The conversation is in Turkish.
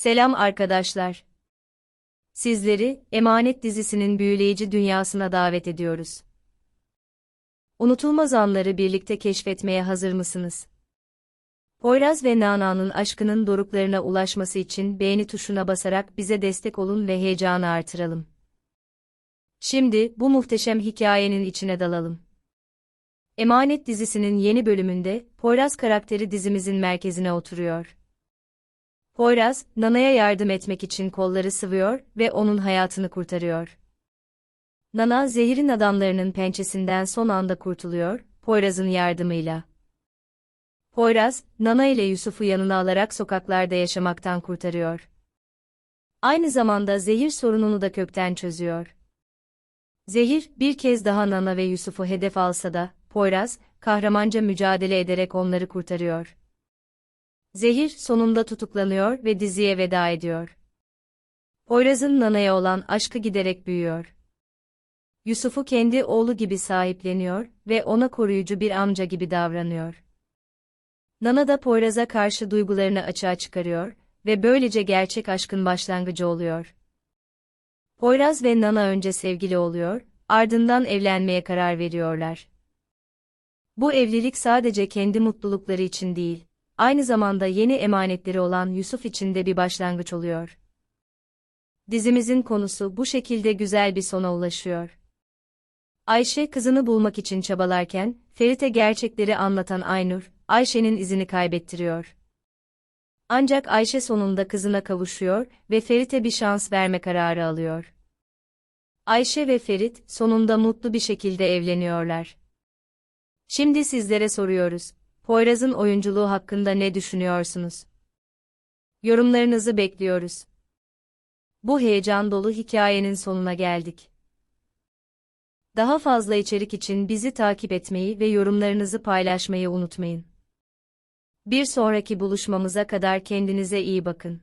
Selam arkadaşlar. Sizleri Emanet dizisinin büyüleyici dünyasına davet ediyoruz. Unutulmaz anları birlikte keşfetmeye hazır mısınız? Poyraz ve Nana'nın aşkının doruklarına ulaşması için beğeni tuşuna basarak bize destek olun ve heyecanı artıralım. Şimdi bu muhteşem hikayenin içine dalalım. Emanet dizisinin yeni bölümünde Poyraz karakteri dizimizin merkezine oturuyor. Poyraz, Nana'ya yardım etmek için kolları sıvıyor ve onun hayatını kurtarıyor. Nana, zehirin adamlarının pençesinden son anda kurtuluyor, Poyraz'ın yardımıyla. Poyraz, Nana ile Yusuf'u yanına alarak sokaklarda yaşamaktan kurtarıyor. Aynı zamanda zehir sorununu da kökten çözüyor. Zehir, bir kez daha Nana ve Yusuf'u hedef alsa da, Poyraz, kahramanca mücadele ederek onları kurtarıyor. Zehir sonunda tutuklanıyor ve diziye veda ediyor. Poyraz'ın Nana'ya olan aşkı giderek büyüyor. Yusuf'u kendi oğlu gibi sahipleniyor ve ona koruyucu bir amca gibi davranıyor. Nana da Poyraz'a karşı duygularını açığa çıkarıyor ve böylece gerçek aşkın başlangıcı oluyor. Poyraz ve Nana önce sevgili oluyor, ardından evlenmeye karar veriyorlar. Bu evlilik sadece kendi mutlulukları için değil, aynı zamanda yeni emanetleri olan Yusuf için de bir başlangıç oluyor. Dizimizin konusu bu şekilde güzel bir sona ulaşıyor. Ayşe kızını bulmak için çabalarken, Ferit'e gerçekleri anlatan Aynur, Ayşe'nin izini kaybettiriyor. Ancak Ayşe sonunda kızına kavuşuyor ve Ferit'e bir şans verme kararı alıyor. Ayşe ve Ferit sonunda mutlu bir şekilde evleniyorlar. Şimdi sizlere soruyoruz. Poyraz'ın oyunculuğu hakkında ne düşünüyorsunuz? Yorumlarınızı bekliyoruz. Bu heyecan dolu hikayenin sonuna geldik. Daha fazla içerik için bizi takip etmeyi ve yorumlarınızı paylaşmayı unutmayın. Bir sonraki buluşmamıza kadar kendinize iyi bakın.